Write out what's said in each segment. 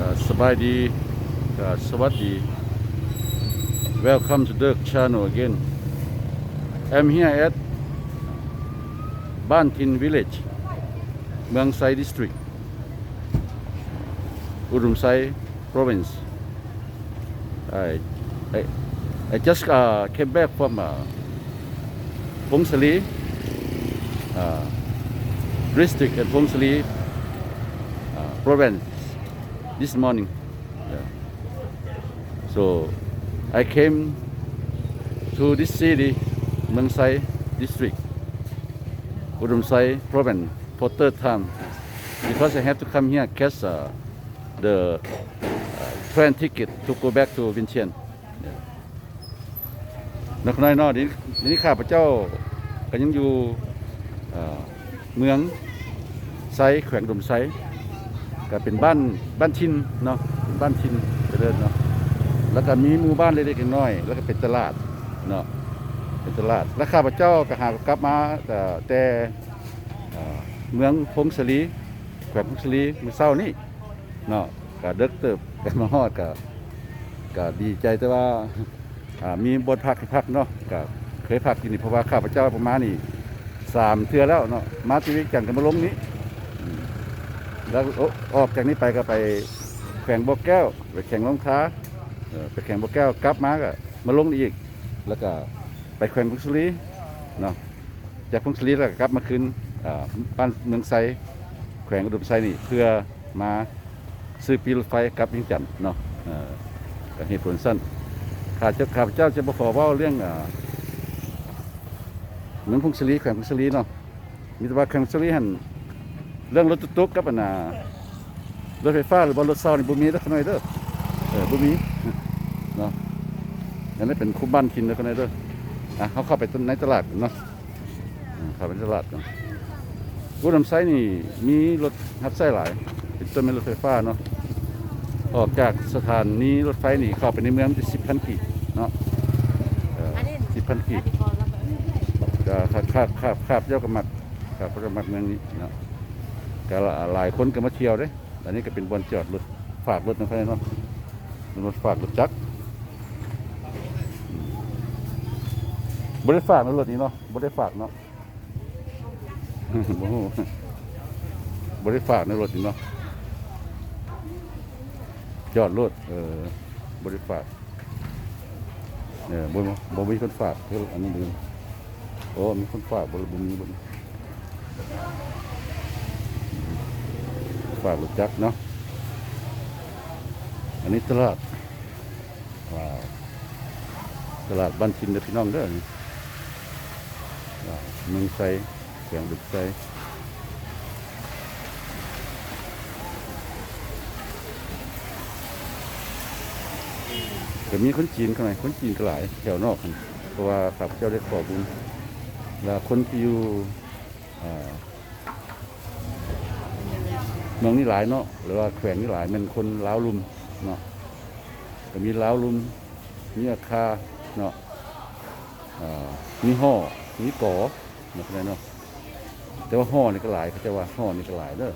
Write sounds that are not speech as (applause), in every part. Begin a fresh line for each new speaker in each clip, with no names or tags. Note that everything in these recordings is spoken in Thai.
ก็สบายดีก็สวัสดี Welcome to Dirk channel again I'm here at บ้านทิน Village เมืองไซ District อุดมไซ Province I I I just uh, came back from uh, พงศลี uh, district at พงศลี uh, province This morning. Yeah. So I came to this city, Mengsai district, Udumsai province for third time because I have to come here catch uh, the uh, train ticket to go back to Vientiane. นักน้อยนอนี้นี่ข้าพเจ้าก็ยังอยู่เอ่อเมืองไซแขวงดมไซ ก็เป็นบ้านบ้านชินเนาะเป็นบ้านชินเจริญเนาะแล้วก็มีหมู่บ้านเล็กๆน้อยๆแล้วก็เป็นตลาดเนาะเป็นตลาดแล้วข้าพเจ้าก็หากลับมาแต่เมืองพงศลีแขวงพงศลีเมื่อเช้านี้เนาะก็เด็กเติบกันมาฮอดก็ก็ดีใจแต่ว่ามีบทพักให้พักเนาะก็เคยพักที่นี่เพราะว่าข้าพเจ้าประมาณนี่สามเทือแล้วเนาะมาทีวิกจันกันมาลงนี้ แล้วอออกจากนี้ไปก็ไปแข่งบ่อแก้ว ไปแข่งรองเท้าไปแข่งบ่อแก้วกลับมาก็มาลงอีก แล้วก็ไปแข่งพุงสลีเนาะจากพุงสลีแล้วก็กลับมาคืนบ้านเมืองไซแข่งอุดมไซนี่เพื่อมาซื้อปีรถไฟกลับยิ่งจันเนาะเอ่อก็เหตุผลสั้นข้าเจ้าข้าพเจ้าจะมาขอเว่าเรื่องเมืองพุงสลีแข่งพุงสลีเนาะมีแต่ว่าแข่งพุงสลีหัน เรื่องรถตุ๊กๆกับอันน่ะรถไฟฟ้าหรือว่ารถเซานี่บ่มีเด้อคนน้อยเด้อเออบ่มีเนาะอันนี้เป็นคุ้มบ้านกินเด้อคนน้อยเด้ออะเขาเข้าไปในตลาดกันเนาะอืมเข้าไปในตลาดกันกูน้ำไซนี่มีรถฮับไส้หลายเป็นต้นไม้รถไฟฟ้าเนาะออกจากสถานีรถไฟนี่เข้าไปในเมืองจะสิบพันกีบเนาะสิบพันกีบก็คาบคาบคาบคาบเจ้ากระมัดคาบกระมัดเมืองนี้เนาะ ก็หลายคนก็มาเที่ยวเด้อันนี้ก็เป็นบอนจอดรถฝากรถนะครับเนาะรถฝากรถจักรอืมบริฝากนะรถนี้เนาะบริฝากเนาะบริฝากในรถนี้เนาะจอดรถเออบริฝากเนี่ยบ่บ่มีคนฝากเท่าอันนี้ลืมโอ้มีคนฝากบ่บ่มีบ่มี ฝากรถจักเนาะอันนี้ตลาดว้าวตลาดบ้านชินเด้อพี่น้องเด้อนี่ว้าวเมืองไซแขวงดุกไซก็มีคนจีนข้างในคนจีนก็หลายแถวนอกกันเพราะว่าข้าพเจ้าได้ขอบุญแล้วคนที่อยู่อ่า เมืองนี่หลายเนาะหรือว่าแขวงนี่หลายมันคนล้าวลุมเนาะก็มีล้าวลุมมีอาคาเนาะมีห่อมีก่อเนาะเนาะแต่ว่าห่อนี่ก็หลายเขาจะว่าห่อนี่ก็หลายเด้อ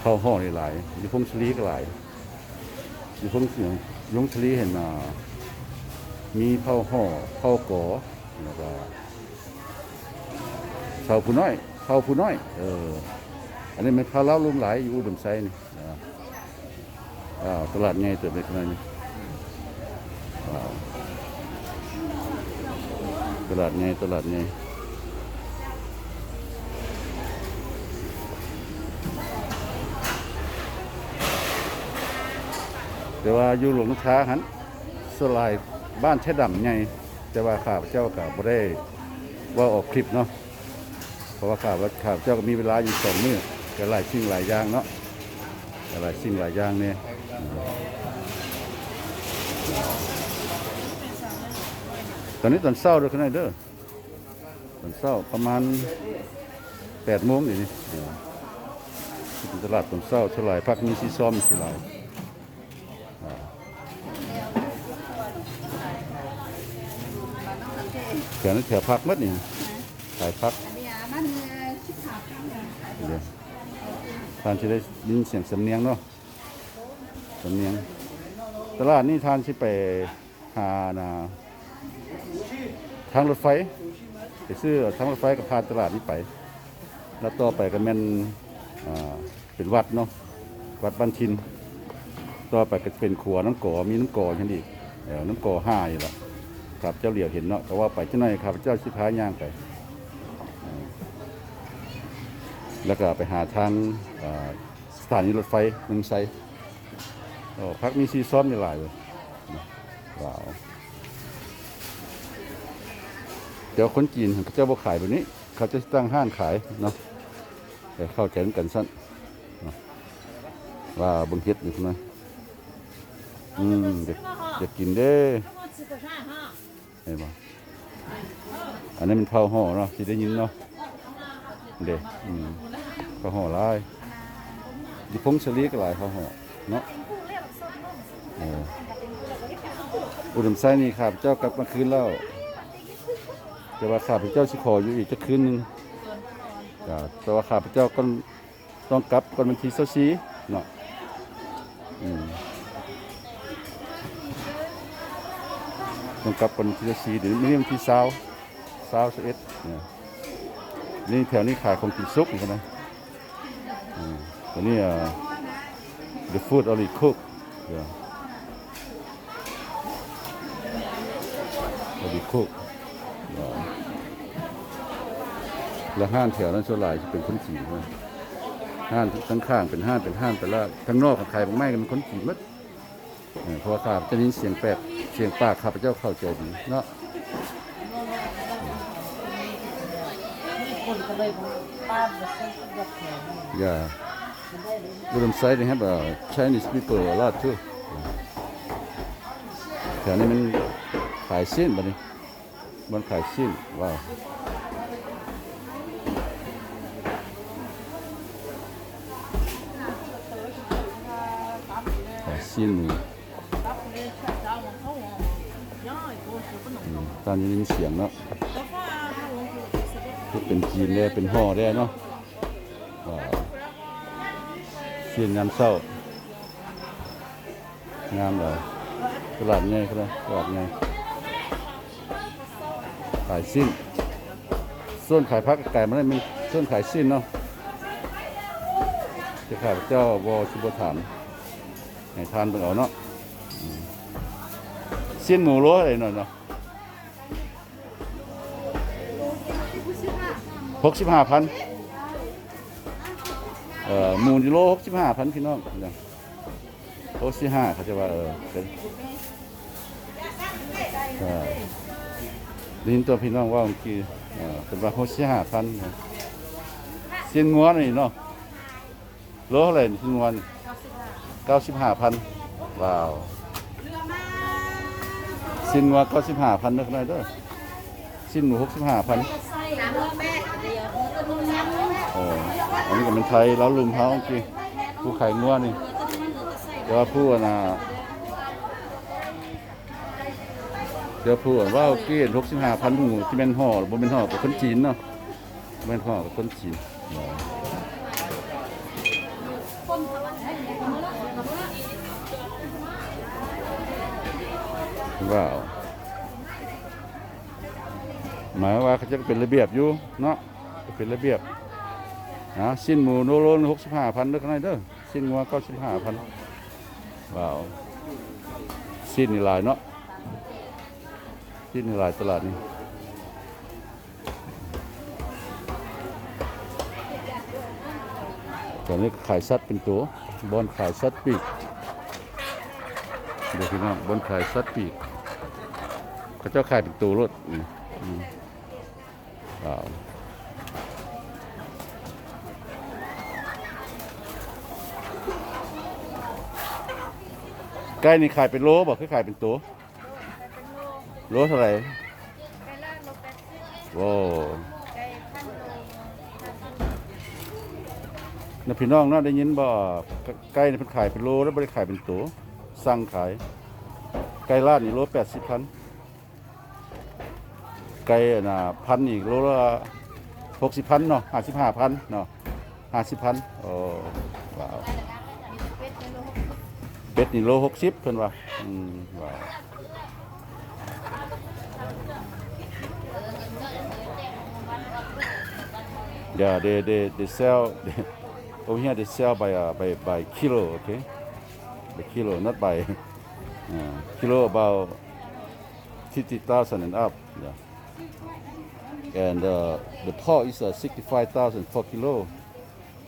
เข้าห่อนี่หลายอยู่พงศลีก็หลายอยู่พงศลียงยงศลีเห็นอ่ามีเผาห่อเผาก่อแล้วก็เผาผู้น้อยเผาผู้น้อย เออ อันนี้มันพาเล้าลุมหลายอยู่ดมไซนี่อ่ตลาดใหญ่เติบเลยขนาดนี้ตลาดใหญ่ตลาดใหญ่แต่ว่าอยู่หลวงช้าหันสลายบ้านแช่ดำใหญ่แต่ว่าข้าพเจ้ากับบ่ได้ว่าออกคลิปเนาะเพราะว่าข้าว่าข้าพเจ้าก็มีเวลาอยู่สองมื้อ ก็หลายสิ่งหลายอย่างเนาะก็หลายสิ่งหลายอย่างเนี่ยตอนนี้ตอนเช้าเด้อขนาดเด้อตอนเช้าประมาณแปดโมงอย่างนี้เป็นตลาดตอนเช้าเท่าไหร่พักมีซีซ้อมสิหลายอ่าแถวนั้นแถวพักมัดนี่ขายพัก
Bây giờ nó như chiếc hộp không rồi.
เดี๋ยว ทานจะได้ยินเสียงสำเนียงเนาะสำเนียง ตลาดนี่ทานสิไปหานาทางรถไฟไปซื้อทางรถไฟกับพานตลาดนี้ไป แล้วต่อไปก็แม่นอ่าเป็นวัดเนาะวัดบ้านทิน ต่อไปก็เป็นขัวน้ำก่อมีน้ำก่อฉันอีกเออน้ำก่อห้าอยู่ละครับเจ้าเหลียวเห็นเนาะแต่ว่าไปเจ้าหน่อยครับเจ้าชิพายย่างไป แล้วก็ไปหาทางสถานีรถไฟนึ่งไซพักมีซีซ้อมมีหลายเลยว้าวเดี๋ยวคนจีนเขาจะบอกขายแบบนี้ เขาจะตั้งห้างขายเนาะแต่เข้าใจกันสั้นว่าบึงเฮ็ดอยู่ทำไมอืมอยากกินเด้ไห็นปะอันนี้มันเผาห่อเนาะที่ได้ยินเนาะ เด้อืมเผาห่อลายดิพงสลีก็หลายเผาห่อเนาะอุดมไส้นี่ครับ เจ้ากลับมาคืนแล้วแต่ว่าข้าพเจ้าสิขออยู่อีกจะคืนหนึงแต่ว่าข้าพเจ้าก็ต้องกลับก่อนวันที่24เนาะต้องกลับวันที่สี่เดี๋ยวนี้วันที่เช้าเช้าสิบเอ็ดเนี่ย นี่แถวนี้ขายของกินซุปเหมือนกันนะอืมตัวนี้อ the food already cook yeah already cooked yeah แล้วห้างแถวนั้นส่วนใหญ่จะเป็นคนจีนนะห้างข้งข้างเป็นห้างเป็นห้างแต่ละข้งนอกของใครบางไม่กันเป็นคนจีนมัดเออเพราะว่าข้าพเจะยินเสียงแปลกเสียงปากข้าพเจ้าเข้าใจดีเนาะ
คนก็เลยป้าแบบแบบแข็ง
อย่าบุรีไซด์นะครับ Chinese people a lot too แถวนี้มันขายสิ้นบัดนี้มันขายสิ้นว้าวขายสิ้นห คือเป็นจีนได้เป็นห่อได้เนาะเสียนงามเศร้างามเลยตลาดไงครับตลาดไงขายสิ้น ส่วนขายพักไก่มันได้มันส่วนขายสิ้นเนาะจะขายเจ้าวอชิบถามให้ทานเป็นเอาเนาะสิ้นหมูโลอะไรหน่อยเนาะ หกสิบห้าพันเอ่อหมูกิโลหกสิบห้าพันพี่น้องหกสิบห้าเขาจะว่าเออเป็นดินตัวพี่น้องว่าเมื่อกี้เออเป็นว่าหกสิบห้าพันเสียนงวนนี่เนาะโลเท่าไหร่เสียนงวนเก้าสิบห้าพันว้าวเสียนงัวเก้าสิบห้าพันนึกได้เด้อสิ้นหมูหกสิบห้าพันเอออันนี้ก็เป็นไทยแล้วลุมเขาเมื่อกี้ผู้ขายงัวนี่แต่ว่าผู้อะนะเดี๋ยวผู้อว่าเกี้หกสิบห้าพันหมูที่เป็นห่อบ่เป็นห่อกับคนจีนเนาะบ่เป็นห่อกับคนจีนว้าวหมายว่าเขาจะเป็นระเบียบอยู่เนาะเป็นระเบียบ นะสิ้นหมูโนโลนหกสิบห้าพันเด้อข้างในเด้อสิ้นงัวเก้าสิบห้าพันว้าวสิ้นนี่หลายเนาะสิ้นนี่หลายตลาดนี่ตอนนี้ขายสัตว์เป็นตัวบอนขายสัตว์ปีกเดี๋ยวพี่น้องบอนขายสัตว์ปีกเขาเจ้าขายเป็นตัวรถนี่อืมว้าว ไก่นี่ขายเป็นโลบอกคือขายเป็นตัวโลเท่าไหร่โว้นะพี่น้องเนาะได้ยินบ่ไก่นี่เพิ่นขายเป็นโลแล้วบ่ได้ขายเป็นตัวสั่งขาย ไก่ลาดนี่โลแปดสิบพันไก่น่ะพันอีกโลละหกสิบพันเนาะห้าสิบห้าพันเนาะห้าสิบพันโอ้ว้าว เป็ดนี่โลหกสิบเพิ่นว่าอืมว้าว Yeah, they they they sell they, over here they sell by uh, by by kilo, okay? By kilo, not by (laughs) uh, kilo about fifty thousand and up. Yeah. And uh, the pork is uh, sixty-five thousand per kilo.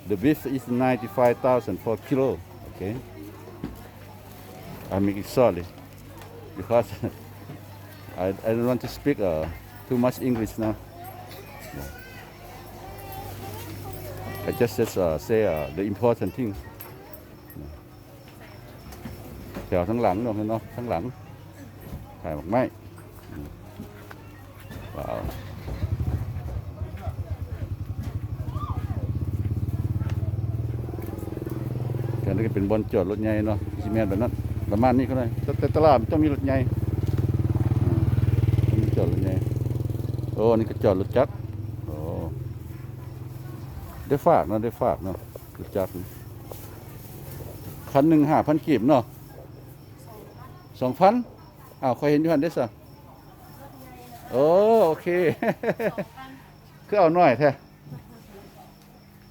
The beef is ninety-five thousand per kilo. Okay. I make it sorry because I I don't want to speak uh, too much English now. Yeah. I just just uh, say uh, the important thing แถวทั้งหลังเนาะเนาะทั้งหลังถ่ายบอกไม่ว้าวกันนี้ก็เป็นบอนจอดรถใหญ่เนาะซีเมนแบบนั้น ประมาณนี้ก็ได้แต่แต่ตลาดมันต้องมีรถใหญ่อืมต้องมีจอดรถใหญ่โอ้นี่ก็จอดรถจักรโอ้ได้ฝากเนาะได้ฝากเนาะรู้จักคันหนึ่งห้าพันกีบเนาะสองพันอ้าวเคยเห็นอยู่หันได้สะโอ้โอเคคือเอาหน่อยแท้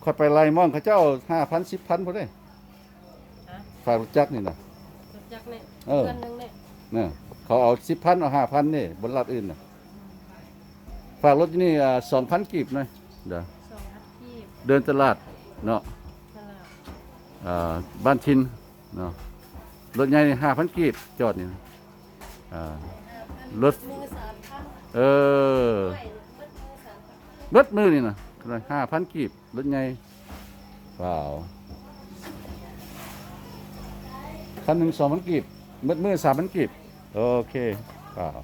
คอยไปไล่มองเขาเจ้าห้าพันสิบพันพอได้ฝากรู้จักนี่นะ
รู้ จักเนี่ย
เออ
เพื่อนนึงเนี่ย
เนี่ยเขาเอาสิบพันเอาห้าพันนี่บนรัดอื่นน่ะฝากรถที่นี่สองพันกีบหน่อยเดี๋ยว
สองอาชีพ
เดินตลาดเนาะ
ตลาด
อ่าบ้านชินเนาะรถใหญ่ห้าพันกีบจอดนี่นะอ่ารถ
มือสามพัน
เออ
ด้วยมือสามพัน
รถมือนี่นะห้าพันกีบรถใหญ่ว้า วคันหนึ่งสองพันกีบรถมือสามพันกีบโอเคว้าว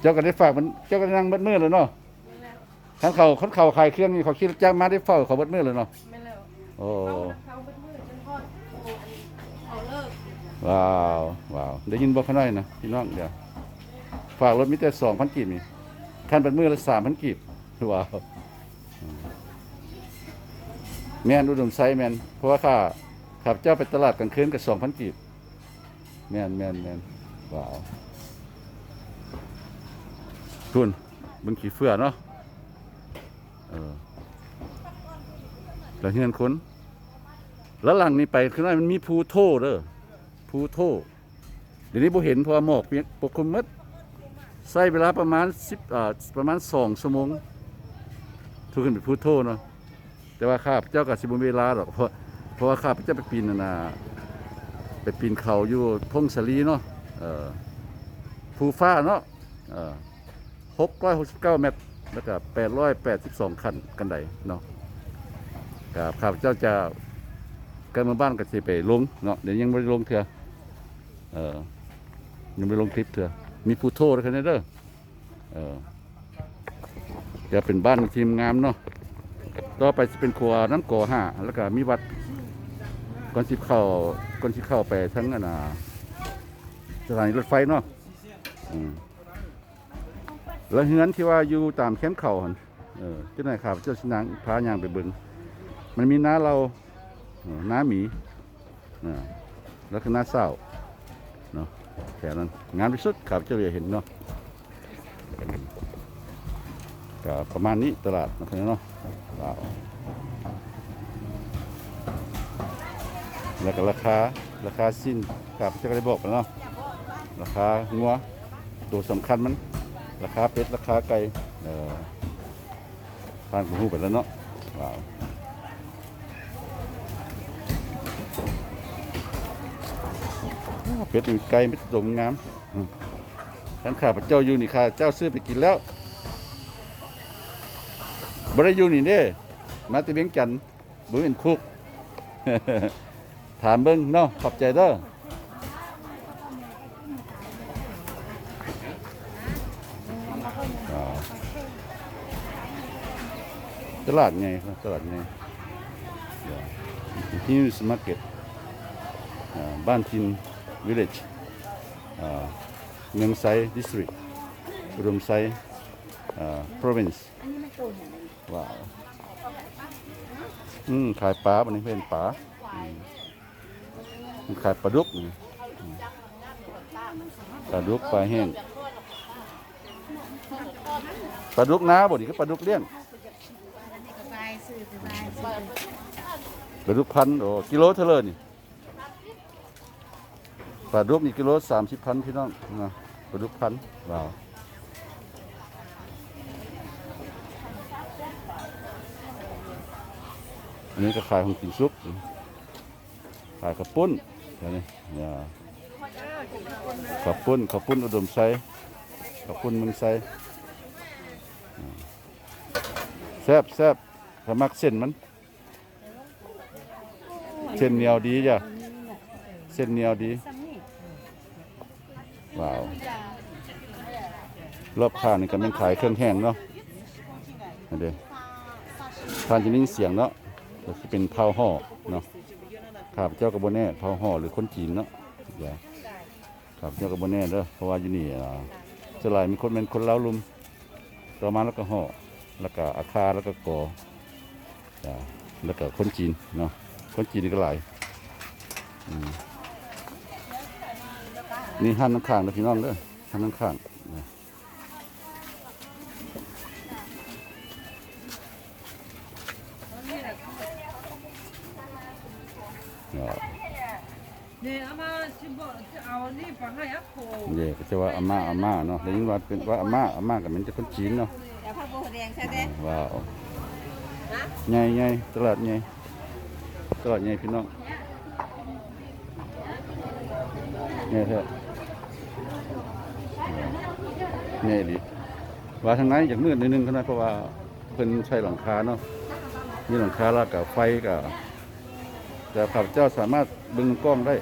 เจ้าก็ได้ฝากมันเจ้าก็ได้นั่งรถมือเลยเนาะ
ไม่แล้ว
ทั้งเขาคนเขาขายเครื่องนี่เขาคิดจ้างมาได้เฝ้าเขารถมือเลยเนาะ
ไม่แล้ว
โอ้
เขาเขาเป็นมือจนทอดโอ้อันเขาเลิก
ว้าวว้าวได้ยินบอกเขาหน่อยนะพี่น้องเดี๋ยวฝากรถมิเตอร์สองพันกีบนี่คันเป็นมือละสามพันกีบว้าวอืมแมนอุดมไซส์แมนเพราะว่าข้า ขับเจ้าไปตลาดกลางคืนกับสองพันกีบแมนแมนแมนว้าวทุนบึงขี่เฟื่อเนาะเออแล้วเฮือนคนแล้วหลังนี้ไปคือว่ามันมีภูโทเด้อภูโทเดี๋ยวนี้บ่เห็นเพราะว่าหมอกเปียกปกคลุมหมดใช้เวลาประมาณ10อ่าประมาณ2ชั่วโมงทุกขึ้นไปภูโทเนาะแต่ว่าข้าพเจ้าก็สิบ่มีเวลาหรอกเพราะ ราะว่าข้าพเจ้าไปปีนนั่นน่ะไปปีนเขาอยู่พงศลีเนาะภูฟ้าเนาะเอ่อ669เก้าแมตร แล้วก็882ขั้นกันไดเนาะกับข้าพเจ้าจะการมืองบ้านก็สิไปลงเนาะเดี๋ยวยังไม่ลงเถื่อเออยังไม่ลงคลิปเถื่อมีผู้โทษด้วยกันเด้อเออจะเป็นบ้านทีมงามเนาะต่อไปจะเป็นครัวน้ำก่อห้าแล้วก็มีวัด ก่อนสิเข้าก่อนสิเข้าไปทั้งอันน่ะสถานีรถไฟเนาะอืมแล้วเฮือนที่ว่าอยู่ตามแคมป์เขาหั่นเออเจ้าหน่ายข่าวเจ้าชินางพายางไปเบิ่งมันมีน้าเราน้าหมีนะแล้วก็หน้าเศร้าเนาะแค่นั้นงานไปสุดขับเจ้าเรียเห็นเนาะก็ประมาณนี้ตลาดนะครับเนาะว้าว แล้วก็ราคาราคาสิ้นขับเจ้าก็ได้บอกไปเนาะราคางัวตัวสำคัญมัน ราคาเป็ดราคาไก่เออผ่านกูหูไปแล้วเนาะว้าวเป็ดนี่ไก่เป็ดดมงามท่านข้าพเจ้าอยู่นี่ข้าเจ้าซื้อไปกินแล้วบริยูนี่เด้มาติเบียงจันทน์บุญคุก ถามเบิ้งเนาะขอบใจเด้อตลาดไงครับตลาดไงที่นี่สมาร์เก็ตบ้านทินวิลเลจเมืองไซดิสตริกอุดมไซ province ว้าว อืม ขายปลาบันนี้เป็นปลา มันขายปลาดุกนี่ปลาดุกปลาแห้งปลาดุกน้าบ่นี่ก็ปลาดุกเลี้ยงปลาดุกพันโอ้กิโลเท่าเลยนี่ปลาดุกนี่กิโลสามสิบพันพี่น้องนะปลาดุกพันว้าวอันนี้ก็ขายของกินซุปขายข้าวปุ้น นี้เนี่ข้าวปุ้นข้าวปุ้นอุดมไซข้าวปุ้นเมืองไซแซบแซบถ้ามักเส้นมัน เส้นเหนียวดีจ้ะเส้นเหนียวดี ว้าว รอบข้างนี่ก็เป็นขายเครื่องแห้งเนาะนั่นเด้ทานจะนิ่งเสียงเนาะก็สิเป็นเผาห่อเนาะ ข้าพเจ้ากับโบแน่เผาห่อหรือคนจีนเนาะอย่าข้าพเจ้ากับโบแน่เด้อเพราะว่าอยู่นี่อ่าสลายมีคนเป็นคนเล้าลุมต่อมาแล้วก็ห่อแล้วก็อาคาแล้วก็ก่อแล้วก็คนจีนเนาะคนจีนนี่ก็หลายนี่หันข้างๆนะพี่น้องเด้อหันข้างๆ
เอานี่ฟังให้อัพโค
เย่ก็จะว่าอาม่าอาม่าเนาะได้ยินว่าเป็นว่าอาม่าอาม่ากับมันจะคนจีนเนาะ
เดี๋ยวพ่อโบแดงใช่ไหม
ว้าวใหญ่ใหญ่ตลาดใหญ่ตลาดใหญ่พี่น้องใหญ่แท้ใหญ่ดีว่าทางไหนอยากมืดนิดนึงเท่านั้นเพราะว่าเพิ่นใช้หลังคาเนาะมีหลังคาแล้วกับไฟกับแต่ข้าพเจ้าสามารถเบิ่งกล้องได้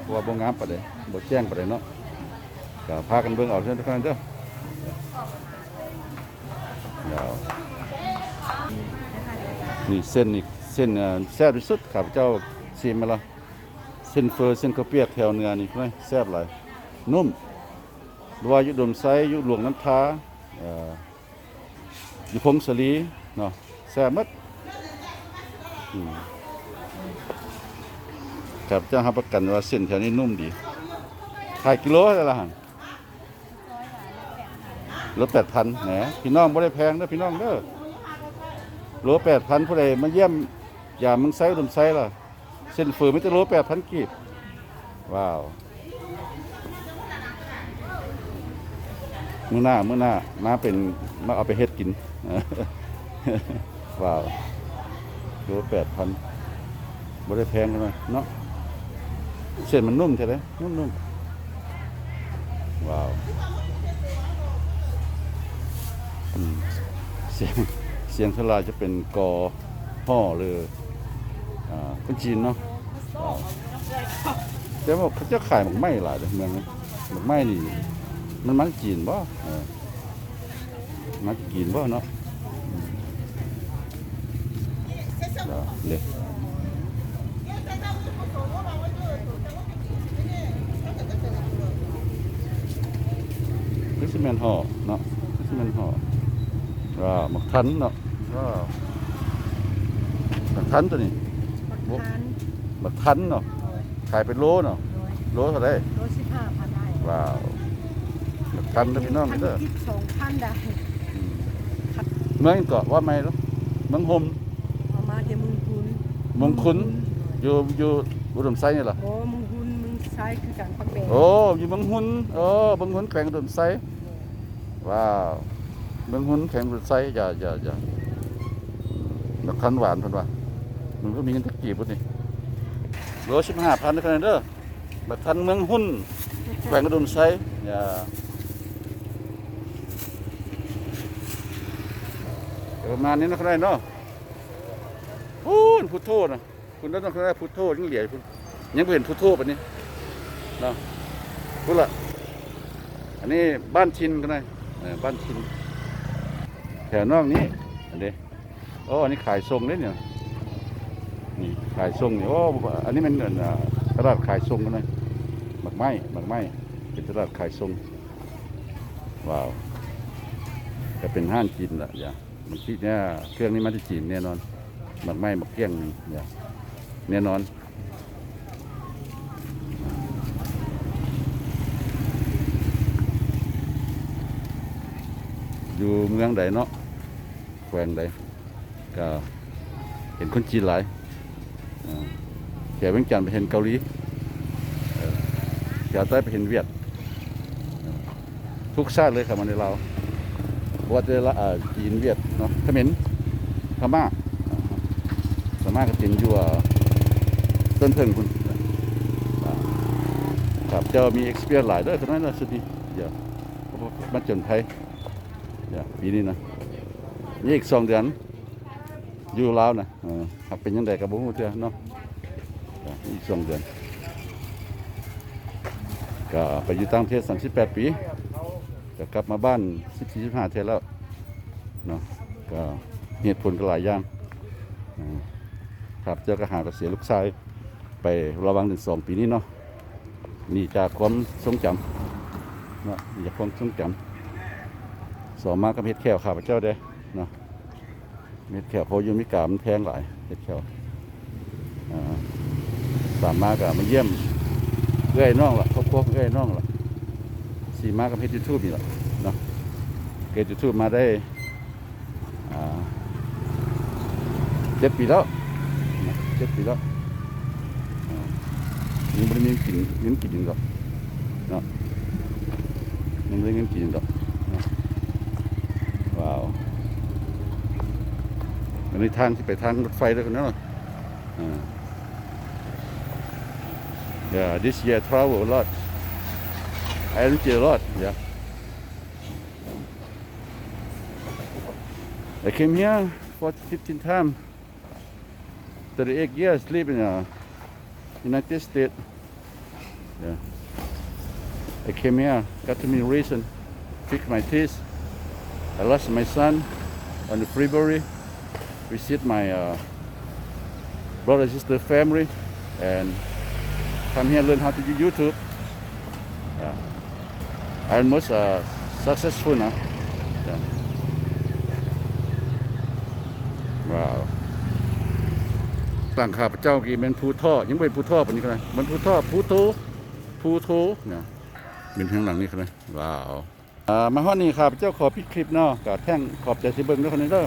เพราะว่าบ่งามปานใด บ่แจ้งปานใดเนาะก็พากันเบิ่งเอาเท่านั้นเด้อยาวนี่เส้นนี่เส้นแซ่บที่สุดข้าพเจ้าชิมมาละเส้นเฟอร์เส้นข้าวเปียกแถวเนื้อนี่ไม่แซ่บหลายนุ่มหรือว่าอยู่ดมไซยู่หลวงน้ำท้าอยู่พงศลีเนาะแซ่บมัดอืมข้าพเจ้ารับประกันว่าเส้นแถวนี้นุ่มดี ขายกิโลเท่าไหร่ะหันรถแปดพันแหมพี่น้องไม่ได้แพงเด้อพี่น้องเด้อรถแปดพันผู้ใดมาเยี่ยมอย่ามึงไซอุดมไซล่ะ เส้นฝืนไม่จะรถแปดพันกีบ ว้าวมื้อหน้ามื้อหน้ามาเป็นมาเอาไปเฮ็ดกิน ว้าวรถแปดพันไม่ได้แพงเลยเนาะเส้นมันนุ่มใช่ไหมนุ่มๆ ว้าวเสียงเสียงสลายจะเป็นกอห่อหรืออ่าคนจีนเนาะแต่ว่าเขาจะขายหมกไม้หลายเลยเมืองหมกไม้นี่มันมันจีนบ่มันจีนบ่เนาะเดี๋ยวเด็กคือซีเมนห่อเนาะคือซีเมนห่อ ว่าหมัก ทันเนาะว่าหมักทันตัวนี้
บักทาน
หมักทันเนาะ ขายเป็นโลเนาะโลเท่าไหร
โลสิบห้าพันได้
ว้าวหมักทันนะพี่น้อง
พัน
เด้อ
คิดสองพันได้
อืมเมืองเกาะว่าไม่หรอเมืองโฮม
เอามาเดี๋ยวมึงคุณ
เมืองคุณอยู่อยู่อุดมไซนี่เหรอ
โอ้มึงคุณมึงใช้คือการปักแบง
โอ้อยู่เมืองหุนโอ้เมืองหุนแขวงอุดมไซว้าว เมืองหุนแขวงอุดไซอย่าอย่าอย่าหมักทันหวานเพิ่นว่ามันก็มีเงินตะกี้พุ่นนี่โลสิบห้าพันนะครัเด้อหมักทันเมืองหุนแขวงกระดุมไซอย่าประมาณนี้นะครับเนาะพูนพุทโธนะคุณต้องต้องได้พุทโธยังเหลียคุณยังเห็นพุทโธปะนี้เนาะพูดละอันนี้บ้านชินกันเลยบ้านชิน ถวนอกนี้อันนี้โอ้อันนี้ขายทรงเลยเนี่ยนี่ขายทรงนี่โอ้อันนี้มันเอ่อตลาดขายทรงกันเลยหมักไม้หมักไม้เป็นตลาดขายทรงว้าวจะเป็นห้างจีนละอย่ามันคิดเนี่ยเครื่องนี้มาที่จีนแน่นอนหมักไม้หมักเกี้ยงนี่อย่าแน่นอนอยู่เมืองใดเนาะ แขวงใดก็เห็นคนจีนหลายแถวเวียงจันทน์ไปเห็นเกาหลีเออแถวใต้ไปเห็นเวียด ทุกชาติเลยครับมาในเราวบ่ว่าจะละจีนเวียดเนาะเขมรพม่าอ่าพม่าก็ตินอยู่ต้นเพิ่งคุณครับเจ้ามี experience หลายเด้อคนนั้นนะสุดนี้เดี๋ยวมาจนไทยเดี๋ยวปีนี้นะ นี่อีกสองเดือนอยู่ลาวนะเออครับเป็นยังไงกับบุ้งเจ้าเนาะอีกสองเดือนก็ไปอยู่ต่างประเทศ38 ปีก็กลับมาบ้าน14 15เทอแล้วเนาะก็เหตุผลก็หลายอย่างครับเจ้าก็หาก็เสียลูกชายไประวังถึงสองปีนี้เนาะนี่จากความทรงจำเนาะนี่จากความทรงจำสองมากกับเห็ดแขวข้าพเจ้าเด้ นะเห็ดแขวเพออยูมิกามันแพงหลายเห็ดแขวสามมากกับมาเยี่ยมเอื้อยน้องล่ะครอบครัวเอื้อยน้องล่ะสี่มากกับเฮ็ดยูทูบนี่ล่ะเนาะเกดยูทูบมาได้เจ็ดปีแล้วเจ็ดปีแล้วยังไม่ได้มีเงินกินเงินกินหรอกเนาะยังไม่ได้เงินกินหรอก นนี้ทางที่ไปทางรถไฟด้วยกันเนาะอ่า Yeah, this year travel a lot. I enjoy a lot, yeah. I came here for 15 times. 38 years living in uh, United States. Yeah. I came here, got to me reason, fix my teeth. I lost my son on the February. Visit my uh, brother sister family and come here learn how to do YouTube. Yeah. I almost uh, successful now. Yeah. Wow. ตั้งข้าพเจ้ากี่เป็นภูท่อยังเป็นภูท่อปนี้ก็เลยมันภูท่อภูโตภูโทเนี่ยเป็นทางหลังนี่ก็เลยว้าวอ่ามาฮอนี่ครับเจ้าขอปิคลิปเนาะกะแท่งขอบใจสิเบิ่งด้อคนนี้เด้อ